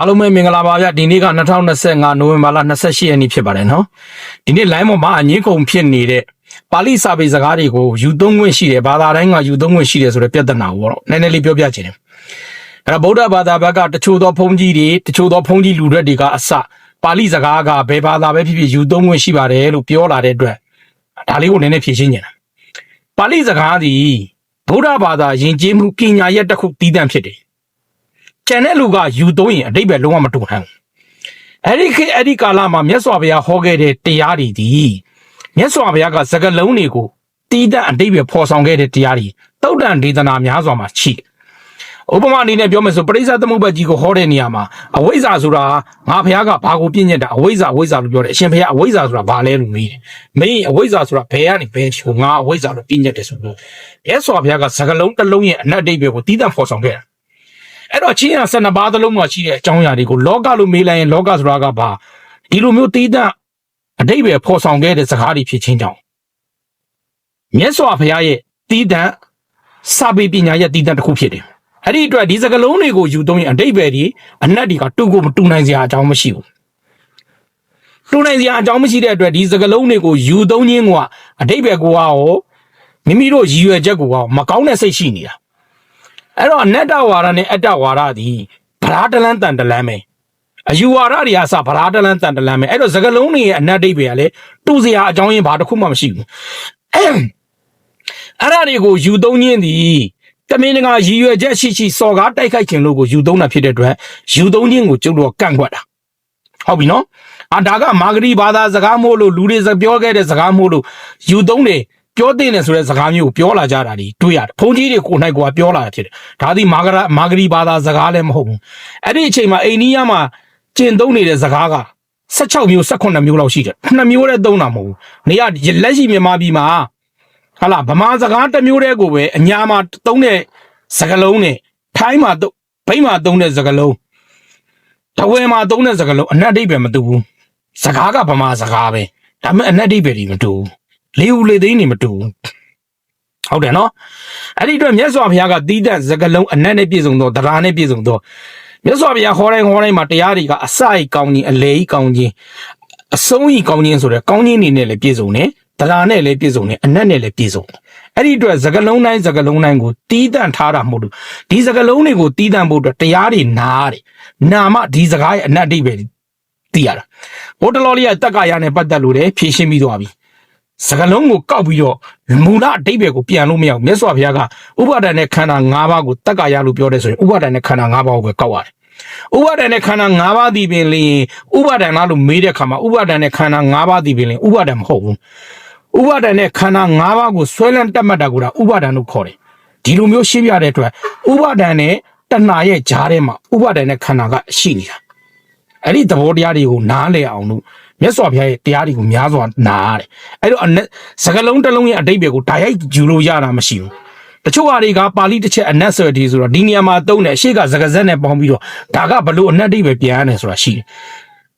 အားလုံးပဲမင်္ဂလာပါဗျဒီနေ့က2025နိုဝင်ဘာလ28ရက်နေ့ဖြစ်ပါတယ်နော်ဒီနေ့ line ပေါ်မှာအငင်းကုန်ဖြစ်နေတဲ့ပါဠိစာပေစကားတွေကိုယူသုံးခွင့်ရှိတယ်ဘာသာတိုင်းကယူသုံးခွင့်ရှိတယ်ဆိုတဲ့ပြဿနာကိုတော့နည်းနည်းလေးပြောပြချင်တယ်အဲ့တော့ဗုဒ္ဓဘာသာဘက်ကတချို့သောဘုန်းကြီးတွေတချို့သောဘုန်းကြီးလူတွေတွေကအစပါဠိစကားကဘယ်ဘာသာပဲဖြစ်ဖြစ်ယူသုံးခွင့်ရှိပါတယ်လို့ပြောလာတဲ့အတွက်ဒါလေးကိုနည်းနည်းဖြေရှင်းချင်တယ်ပါဠိစကားသည် ဗုဒ္ဓဘာသာယဉ်ကျေးမှုပညာရက်တစ်ခုတည်တံ့ဖြစ်တယ်ကျန်တဲ့လူကယူသုံးရင်အတိတ်ပဲလုံးဝမတူနိုင်ဘူးအဲ့ဒီခေတ်အဲ့ဒီကာလမှာမြတ်စွာဘုရားဟောခဲ့တဲ့တရားတွေဒီမြတ်စွာဘုရားကစကလုံးတွေကိုတီးတဲ့အတိတ်ပဲဖော်ဆောင်ခဲ့တဲ့တရားတွေတုတ်တန်ဒေသနာများစွာမှာရှိတယ် ဥပမာအနေနဲ့ပြောမယ်ဆိုပရိစ္ဆသမုပ္ပါကြီးကိုဟောတဲ့နေရာမှာအဝိဇ္ဇာဆိုတာငါဘုရားကဘာကိုပြည့်ညက်တာအဝိဇ္ဇာအဝိဇ္ဇာလို့ပြောတယ်အရှင်ဘုရားအဝိဇ္ဇာဆိုတာဘာလဲလို့မေးတယ်မင်းအဝိဇ္ဇာဆိုတာဘယ်ကနေဘယ်ချိုငါအဝိဇ္ဇာလို့ပြည့်ညက်တယ်ဆိုတော့မြတ်စွာဘုရားကစကလုံးတစ်လုံးရဲ့အနတ်အတိတ်ပဲကိုတီးတန့်ဖော်ဆောင်ခဲ့တာအဲ့တော့ချင်းရ12ပါးသလုံးမှာရှိတဲ့အကြောင်းအရာတွေကိုလောကလို့မေးလိုက်ရင်လောကဆိုတာကဘာဒီလိုမျိုးတေးတဲ့အတိတ်ပဲဖော်ဆောင်ခဲ့တဲ့စကားတွေဖြစ်ချင်းကြောင့်မြတ်စွာဘုရားရဲ့တည်တံ့စာပေပညာရဲ့တည်တံ့တစ်ခုဖြစ်တယ် အဲ့ဒီအတွက်ဒီစကလုံးတွေကိုယူသုံးရင်အတိတ်ပဲဒီအနက်ဒီကတူကိုမတူနိုင်စရာအကြောင်းမရှိဘူးတူနိုင်စရာအကြောင်းမရှိတဲ့အတွက်ဒီစကလုံးတွေကိုယူသုံးခြင်းကအတိတ်ပဲကိုကရောမိမိတို့ရည်ရွယ်ချက်ကိုကမကောင်းတဲ့စိတ်ရှိနေတာအဲ့တော့အနတ္တဝါဒနဲ့အတ္တဝါဒသည်ဗရာတလန်တန်တလန်ပဲအယူဝါဒတွေအစဗရာတလန်တန်တလန်ပဲအဲ့တော့စကလုံးတွေရဲ့အနတ်ဒိဗေကလည်းတူစရာအကြောင်းရင်းဘာတစ်ခုမှမရှိဘူးအဲ့ဒါတွေကိုယူသုံးခြင်းသည် တမင်တကာရည်ရွယ်ချက်ရှိရှိစော်ကားတိုက်ခိုက်ခြင်းလို့ကိုယူသုံးတာဖြစ်တဲ့အတွက်ယူသုံးခြင်းကိုကျုပ်တို့ကကန့်ကွက်တာဟုတ်ပြီနော်အာဒါကမာဂရီဘာသာစကားမို့လို့လူတွေစပြောခဲ့တဲ့စကားမို့လို့ယူသုံးတယ်ပြောတဲ့နေဆိုတဲ့စကားမျိုးကိုပြောလာကြတာဒီတွေ့ရတယ်ဘုန်းကြီးတွေကိုယ်၌ကိုကပြောလာတာဖြစ်တယ်ဒါသည်မာဂရမာဂရီဘာသာစကားလည်းမဟုတ်ဘူးအဲ့ဒီအချိန်မှာအိန္ဒိယမှာကျင့်သုံးနေတဲ့စကားက16မျိုး18မျိုးလောက်ရှိတယ်နှစ်မျိုးလည်းသုံးတာမဟုတ်ဘူးနေရလက်ရှိမြန်မာပြည်မှာ ဟာလာဗမာစကားတစ်မျိုးတည်းကိုပဲအညာမှာသုံးတဲ့စကားလုံးနဲ့ထိုင်းမှာသုံးဘိန်းမှာသုံးတဲ့စကားလုံးတဝဲမှာသုံးတဲ့စကားလုံးအနက်အဓိပ္ပာယ်မတူဘူးစကားကဗမာစကားပဲဒါပေမဲ့အနက်အဓိပ္ပာယ်တွေမတူဘူးလေးဦးလေးသိန်းတွေမတူဘူးဟုတ်တယ်နော်အဲ့ဒီအတွက်မြတ်စွာဘုရားကတီးတဲ့စကားလုံးအနက်နဲ့ပြည့်စုံသောတရားနဲ့ပြည့်စုံသောမြတ်စွာဘုရားဟောတိုင်းဟောတိုင်းမှာတရားတွေကအစအိကောင်းခြင်းအလေအိကောင်းခြင်းအဆုံးအိကောင်းခြင်းဆိုတဲ့ကောင်းခြင်းတွေနဲ့လည်းပြည့်စုံတယ် တရားနဲ့လည်းပြည့်စုံတယ်အနက်နဲ့လည်းပြည့်စုံတယ်အဲ့ဒီအတွက်စကားလုံးတိုင်းစကားလုံးတိုင်းကိုတီးတန့်ထားတာမဟုတ်ဘူးဒီစကားလုံးတွေကိုတီးတန့်ဖို့အတွက်တရားတွေနားတယ်နာမဒီစကားရဲ့အနက်အဓိပ္ပာယ်သိရတာဘုဒ္ဓလောလေးကတက္ကရာနဲ့ပတ်သက်လို့လည်းဖြည့်ရှင်းပြီးသွားပြီစကလုံးကိုကောက်ပြီးတော့မူလအတိတ်ပဲကိုပြန်လို့မရဘူးမြတ်စွာဘုရားကဥပါဒဏ်နဲ့ခန္ဓာ၅ပါးကိုတက္ကရာလို့ပြောတယ်ဆိုရင်ဥပါဒဏ်နဲ့ခန္ဓာ၅ပါးကိုပဲကောက်ရတယ်ဥပါဒဏ်နဲ့ခန္ဓာ၅ပါးဒီပင်လျင်ဥပါဒဏ်လားလို့မေးတဲ့ခါမှာဥပါဒဏ်နဲ့ခန္ဓာ၅ပါးဒီပင်လျင်ဥပါဒဏ်မဟုတ်ဘူး ဥပါဒဏ်နဲ့ခန္ဓာ၅ပါးကိုဆွဲလန်းတက်မှတ်တာကိုဒါဥပါဒဏ်လို့ခေါ်တယ်ဒီလိုမျိုးရှင်းပြတဲ့အတွက်ဥပါဒဏ်နဲ့တဏှာရဲ့ကြားထဲမှာဥပါဒဏ်နဲ့ခန္ဓာကရှိနေတာအဲ့ဒီသဘောတရားတွေကိုနားလည်အောင်လို့မြတ်စွာဘုရားရဲ့တရားတွေကိုများစွာနားရတယ်အဲ့တော့အနက်စကလုံးတစ်လုံးရဲ့အတိတ်တွေကိုဓာတ်ရိုက်ယူလို့ရတာမရှိဘူးတချို့ဟာတွေကပါဠိတစ်ချက်အနက်ဆိုတဲ့ဆိုတော့ဒီနေရာမှာသုံးတယ်အရှိကစကားစက်နဲ့ပေါင်းပြီးတော့ဒါကဘလို့အနက်အတိတ်ပဲပြန်ရတယ်ဆိုတာရှိတယ်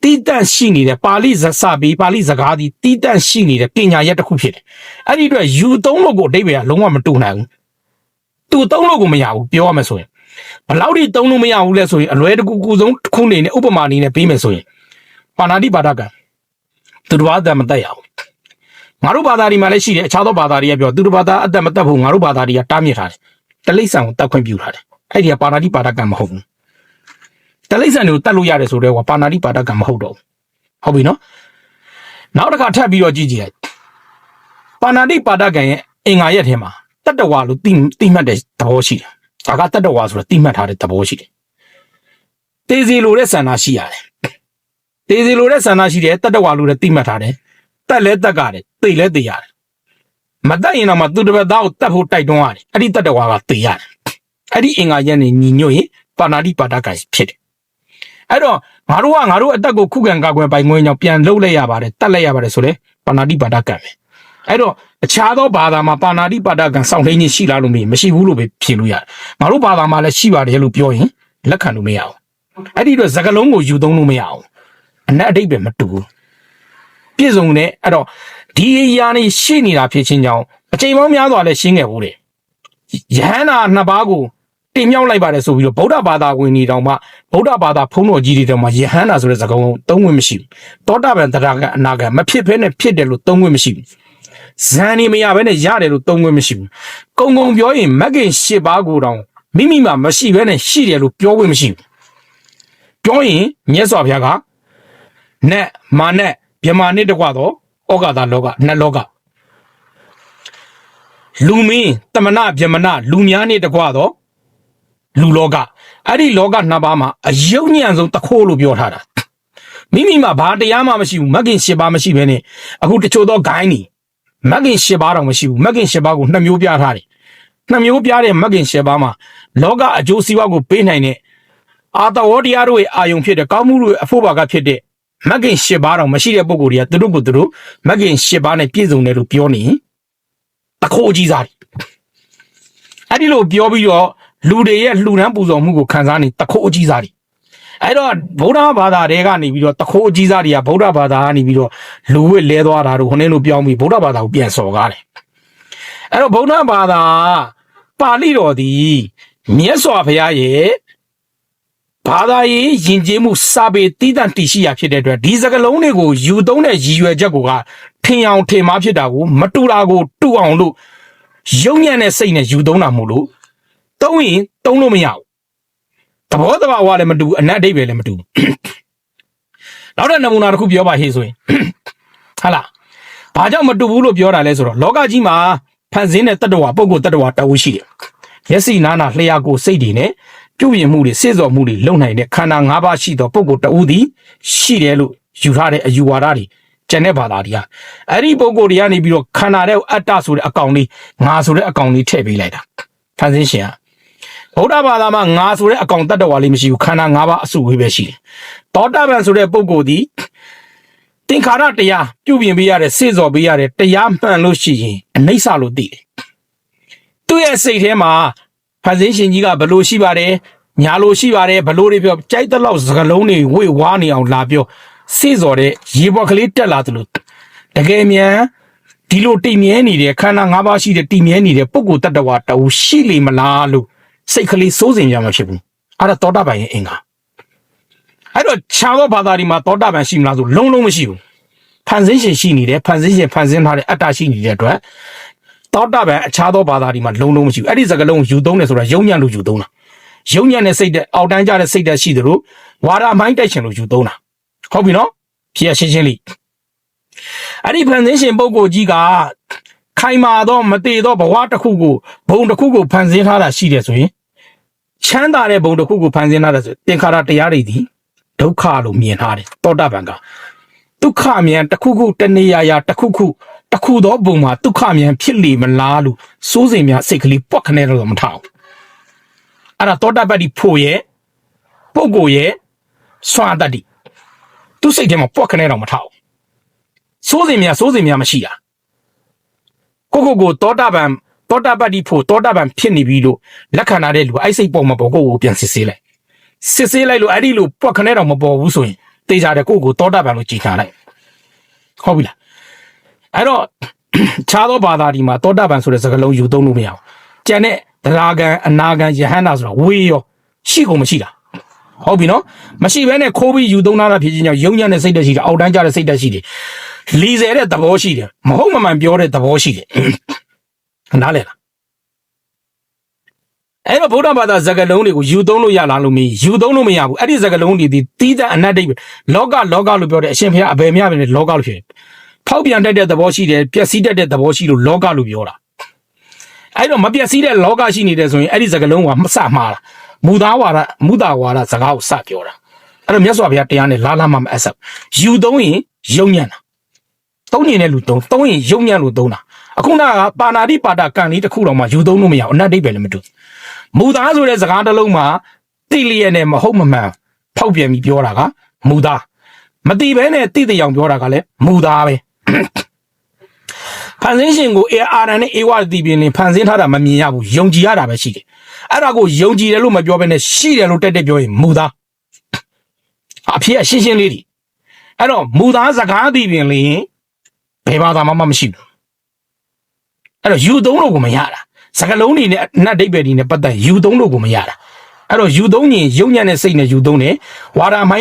တီးတန့်ရှိနေတဲ့ပါဠိဇစပီပါဠိစကားဒီတီးတန့်ရှိနေတဲ့ပညာရက်တစ်ခုဖြစ်တယ်အဲ့ဒီအတွက်ယူသုံးလို့ကိုအတိတ်ပဲကလုံးဝမတူနိုင်ဘူးသူသုံးလို့ကိုမရဘူးပြောရမယ်ဆိုရင်ဘလောက်ထိသုံးလို့မရဘူးလဲဆိုရင်အလွဲတကူကူဆုံးတစ်ခုနေနဲ့ဥပမာအနေနဲ့ပြီးမယ်ဆိုရင်ပါဏာတိပါဒကံသူတစ်ပါးအသက်မတက်ရဘူးငါတို့ဘာသာဒီမှာလည်းရှိတယ်အခြားသောဘာသာတွေကပြောသူတစ်ပါးသားအသက်မတက်ဘူးငါတို့ဘာသာတွေကတားမြစ်ထားတယ်တလိ္ဆန်ကိုတတ်ခွင့်ပြုထားတယ်အဲ့ဒီကပါဏာတိပါဒကံမဟုတ်ဘူး တလိ္ဆန်ကိုတတ်လို့ရတယ်ဆိုတော့ပါဏာတိပါဒကံမဟုတ်တော့ဘူးဟုတ်ပြီနော်နောက်တစ်ခါထပ်ပြီးတော့ကြည့်ကြည့်လိုက်ပါဏာတိပါဒကံရဲ့အင်္ဂါရက်ထဲမှာတတ္တဝါလို့တိတိမှတ်တဲ့သဘောရှိတယ်ဒါကတတ္တဝါဆိုတော့တိမှတ်ထားတဲ့သဘောရှိတယ်။တေစီလိုတဲ့ဆန္ဒရှိရတယ်။တေစီလိုတဲ့ဆန္ဒရှိတယ်တတ္တဝါလိုတဲ့တိမှတ်ထားတယ်။တက်လဲတက်ကတယ်သိလဲသိရတယ်။မတက်ရင်တော့မှသူတစ်ပတ်သားကိုတတ်ဖို့တိုက်တွန်းရတယ်။အဲ့ဒီတတ္တဝါကသိရတယ်။အဲ့ဒီအင်္ဂါရက်နေညီညွတ်ရင်ပါဏာတိပါဒကံဖြစ်တယ်။ အဲ့တော့ငါတို့ကငါတို့အသက်ကိုခုခံကာကွယ်ပိုင်ခွင့်ကြောင့်ပြန်လှုပ်လိုက်ရပါတယ်တတ်လိုက်ရပါတယ်ဆိုလေပါဏာတိပါဒကံပဲ။အဲ့တော့အခြားသောဘာသာမှာပါဏာတိပါဒကံစောင့်ထိန်ခြင်းရှိလားလို့မေးရင်မရှိဘူးလို့ပဲဖြေလို့ရတယ်။ငါတို့ဘာသာမှာလည်းရှိပါတယ်လို့ပြောရင်လက်ခံလို့မရဘူး။အဲ့ဒီတော့စကလုံးကိုယူသုံးလို့မရဘူး။အနက်အတိတ်ပဲမတူဘူး။ပြည့်စုံတဲ့အဲ့တော့ဒီအရာနေရှိနေတာဖြစ်ချင်းကြောင့်အချိန်ပေါင်းများစွာလည်းရှင်းခဲ့ဘူးတဲ့ယဟန္တာနှစ်ပါးကို တင်မြောက်လိုက်ပါတယ်ဆိုပြီးတော့ဗုဒ္ဓဘာသာဝင်တွေတောင်မှဗုဒ္ဓဘာသာဖုံးတော်ကြီးတွေတောင်မှယဟန္တာဆိုတဲ့စကားလုံးသုံးဝင်မရှိဘူးတောတာပန်တရားကအနာဂတ်မဖြစ်ဘဲနဲ့ဖြစ်တယ်လို့သုံးဝင်မရှိဘူးဇန်နေမရဘဲနဲ့ရတယ်လို့သုံးဝင်မရှိဘူးကုံကုံပြောရင်မက်ကင်၈ပါးကိုတောင်မိမိမှာမရှိဘဲနဲ့ရှိတယ်လို့ပြောဝင်မရှိဘူးပြောရင်မြတ်စွာဘုရားကနတ်မာနတ်မြမာနစ်တကွတော့ဩဃာတာလောကနတ်လောကလူမင်းတမနာဗျမနာလူများနေတကွတော့ လူလောကအဲ့ဒီလောကနှစ်ပါးမှာအယုံညံဆုံးတစ်ခိုးလို့ပြောထားတာမိမိမှာဘာတရားမှမရှိဘူးမဂ်ကင်၈ပါးမရှိဘဲနဲ့အခုတချို့သောဂိုင်းနေမဂ်ကင်၈ပါးတော့မရှိဘူးမဂ်ကင်၈ပါးကိုနှစ်မျိုးပြထားတယ်နှစ်မျိုးပြတဲ့မဂ်ကင်၈ပါးမှာလောကအကျိုးစီးပွားကိုပေးနိုင်တဲ့အာတဝေါတရားတို့ရဲ့အာယုံဖြစ်တဲ့ကောင်းမှုတို့ရဲ့အဖို့ဘာကဖြစ်တဲ့မဂ်ကင်၈ပါးတော့မရှိတဲ့ပုံကိုယ်တွေကသူတို့ကိုသူတို့မဂ်ကင်၈ပါးနဲ့ပြည့်စုံတယ်လို့ပြောနေရင်တခိုးကြီးစားတယ်အဲ့ဒီလိုပြောပြီးတော့ လူတွေရဲ့လှူဒန်းပူဇော်မှုကိုခံစားနေတခိုးကြီးစားတယ်အဲ့တော့ဗုဒ္ဓဘာသာတွေကနေပြီးတော့တခိုးကြီးစားတွေကဗုဒ္ဓဘာသာကနေပြီးတော့လူဝစ်လဲသွားတာတို့ခொနည်းလိုပြောင်းပြီးဗုဒ္ဓဘာသာကိုပြန်စော်ကားတယ်အဲ့တော့ဗုဒ္ဓဘာသာပါဠိတော်သည်မြတ်စွာဘုရားရဲ့ဘာသာရေးယဉ်ကျေးမှုစာပေတည်တံ့တည်ရှိရာဖြစ်တဲ့အတွက်ဒီစကလုံးတွေကိုယူသုံးတဲ့ရည်ရွယ်ချက်ကိုကထင်အောင်ထင်မှားဖြစ်တာကိုမတူတာကိုတူအောင်လို့ရုံညံ့တဲ့စိတ်နဲ့ယူသုံးတာမို့လို့ သုံးရင်သုံးလို့မရဘူးသဘောတဘာဝလည်းမတူဘူးအနတ်အဓိပ္ပာယ်လည်းမတူဘူးနောက်တဲ့နမူနာတစ်ခုပြောပါဟေ့ဆိုရင်ဟာလားဘာကြောင့်မတူဘူးလို့ပြောတာလဲဆိုတော့လောကကြီးမှာဖန်ဆင်းတဲ့တတ္တဝါပုဂ္ဂိုလ်တတ္တဝါတဝူရှိတယ်မျက်စိနားနာလျှာကိုစိတ်တွေနဲ့ပြုပြင်မှုတွေစေ့စော်မှုတွေလုပ်နိုင်တဲ့ခန္ဓာ၅ပါးရှိသောပုဂ္ဂိုလ်တဦးသည်ရှိတယ်လို့ယူထားတဲ့အယူဝါဒတွေကျန်တဲ့ဘာသာတွေကအဲ့ဒီပုဂ္ဂိုလ်တွေကနေပြီးတော့ခန္ဓာတဲ့အတ္တဆိုတဲ့အကောင်လေးငါဆိုတဲ့အကောင်လေးထည့်ပေးလိုက်တာဖန်ဆင်းရှင်က ဗုဒ္ဓဘာသာမှာငါဆိုတဲ့အကောင်တတ္တဝါလေးမရှိဘူးခန္ဓာ၅ပါးအစုဝေးပဲရှိတယ်တောတာပန်ဆိုတဲ့ပုဂ္ဂိုလ်ဒီသင်္ခါရတရားပြုပြင်ပေးရတဲ့စေ့စော်ပေးရတဲ့တရားမှန်လို့ရှိရင်အနိစ္စလို့သိတယ်သူ့ရဲ့စိတ်ထဲမှာဖန်ဆင်းရှင်ကြီးကဘလို့ရှိပါတယ်ညာလို့ရှိပါတယ်ဘလို့တွေပြောကြိုက်တဲ့လောက်စကလုံးတွေဝေဝါးနေအောင်လာပြောစေ့စော်တဲ့ရေပေါ်ကလေးတက်လာသလိုတကယ်မြန်ဒီလိုတိမ်မြဲနေတဲ့ခန္ဓာ၅ပါးရှိတဲ့တိမ်မြဲနေတဲ့ပုဂ္ဂိုလ်တ attva တူရှိလိမ့်မလားလို့ စိတ်ကလေးစိုးစင်ကြမှာဖြစ်ဘူးအဲ့ဒါသောတာပန်ရဲ့အင်္ဂါအဲ့တော့ခြားသောဘာသာဒီမှာသောတာပန်ရှိမလားဆိုလုံးလုံးမရှိဘူးဖန်ဆင်းရှင်ရှိနေတယ်ဖန်ဆင်းရှင်ဖန်ဆင်းထားတဲ့အတ္တရှိနေတဲ့အတွက်သောတာပန်အခြားသောဘာသာဒီမှာလုံးလုံးမရှိဘူးအဲ့ဒီစကားလုံးကိုယူသုံးတယ်ဆိုတာယုံညံ့လို့ယူသုံးတာယုံညံ့တဲ့စိတ်တဲ့အောက်တန်းကြတဲ့စိတ်တဲ့ရှိသလိုဝါဒမိုင်းတိုက်ချင်လို့ယူသုံးတာဟုတ်ပြီနော်ဖြစ်ရရှင်းရှင်းလေးအဲ့ဒီဖန်ဆင်းရှင်ပုဂ္ဂိုလ်ကြီးကခိုင်မာသောမတည်သောဘဝတစ်ခုကိုဘုံတစ်ခုကိုဖန်ဆင်းထားတာရှိတယ်ဆိုရင် ချမ်းသာတဲ့ဘုံတစ်ခုကိုဖန်ဆင်းထားတယ်ဆိုသင်္ခါရတရားတွေဒီဒုက္ခလို့မြင်ထားတယ်တောတာပံကဒုက္ခမြန်တစ်ခုခုတနေရာရာတစ်ခုခုတစ်ခုသောဘုံမှာဒုက္ခမြန်ဖြစ်လိမလားလို့စိုးစိမ်များစိတ်ကလေးပွက်ခနဲ့တော့မထားဘူးအဲ့ဒါတောတာပတ္တိဖို့ရဲ့ပုဂ္ဂိုလ်ရဲ့စွမ်းတတ္တိသူစိတ်ထဲမှာပွက်ခနဲ့တော့မထားဘူးစိုးစိမ်များစိုးစိမ်များမရှိတာကိုကိုကိုတောတာပံ တောတာပတ္တိဖို့တောတာပံဖြစ်နေပြီလို့လက်ခံထားတဲ့လူအဲ့စိတ်ပေါ်မှာပေါ်ကိုကိုပြန်စစ်ဆေးလိုက်စစ်ဆေးလိုက်လို့အဲ့ဒီလိုပွက်ခနဲ့တော့မပေါ်ဘူးဆိုရင်တေချာတဲ့ကိုကိုတောတာပံလို့ကြည်ထားလိုက်ဟုတ်ပြီလားအဲ့တော့ခြားသောဘာသာဒီမှာတောတာပန်ဆိုတဲ့စကားလုံးယူသုံးလို့မရဘူး။ကြံတဲ့ဒရာဂန်အနာဂန်ယဟန္တာဆိုတာဝေးရောရှိကုန်မရှိတာ။ဟုတ်ပြီနော်။မရှိဘဲနဲ့ခိုးပြီးယူသုံးတာဖြစ်ခြင်းကြောင့်ယုံညံ့တဲ့စိတ်တက်ရှိတယ်အောက်တန်းကျတဲ့စိတ်တက်ရှိတယ်။လီဆယ်တဲ့သဘောရှိတယ်။မဟုတ်မမှန်ပြောတဲ့သဘောရှိတယ်။ နားလည်လား။အဲ့တော့ဗုဒ္ဓဘာသာစကားလုံးတွေကိုယူသုံးလို့ရလားလို့မေးယူသုံးလို့မရဘူးအဲ့ဒီစကားလုံးတွေဒီတီးတဲ့အနတ်ဒိတ်ပဲလောကလောကလို့ပြောတဲ့အရှင်ဘုရားအဘယ်မြပဲလောကလို့ဖြစ်တယ်ဖောက်ပြန်တတ်တဲ့သဘောရှိတယ်ပျက်စီးတတ်တဲ့သဘောရှိလို့လောကလို့ပြောတာအဲ့တော့မပျက်စီးတဲ့လောကရှိနေတယ်ဆိုရင်အဲ့ဒီစကားလုံးကမစမှားတာမူသားဝါဒမူသားဝါဒစကားကိုစပြောတာအဲ့တော့မြတ်စွာဘုရားတရားနဲ့လာလာမှမအပ်ဆက်ယူသုံးရင်ယုံညံ့တာသုံးနေတဲ့လူသုံးသုံးရင်ယုံညံ့လို့သုံးတာ အခုနကပါဏာတိပါဒကံလေးတစ်ခုတော့မှယူသုံးလို့မရအောင်အနတ်ဒိတ်ပဲလည်းမတူမူသားဆိုတဲ့စကားတစ်လုံးမှာတိလျက်နဲ့မဟုတ်မမှန်ဖောက်ပြန်ပြီးပြောတာကမူသားမတိဘဲနဲ့တိတိအောင်ပြောတာကလည်းမူသားပဲဖန်ဆင်းရှင်ကိုအေအာရန်နဲ့အေဝါတီပင်လင်ဖန်ဆင်းထားတာမမြင်ရဘူးယုံကြည်ရတာပဲရှိတယ်အဲ့ဒါကိုယုံကြည်တယ်လို့မပြောဘဲနဲ့ရှိတယ်လို့တက်တက်ပြောရင်မူသားအဖေအရှင်းရှင်းလေးဒီအဲ့တော့မူသားစကားတီပင်လင်ဘယ်ဘာသာမှမရှိဘူး အဲ့တော့ယူသုံးလို့ကိုမရတာစကလုံးတွေနဲ့အနှတ်ဒိပ်ပဲတွေနဲ့ပတ်သက်ယူသုံးလို့ကိုမရတာအဲ့တော့ယူသုံးရင်ရုံညံ့တဲ့စိတ်နဲ့ယူသုံးတယ်ဝါဒမိုင်း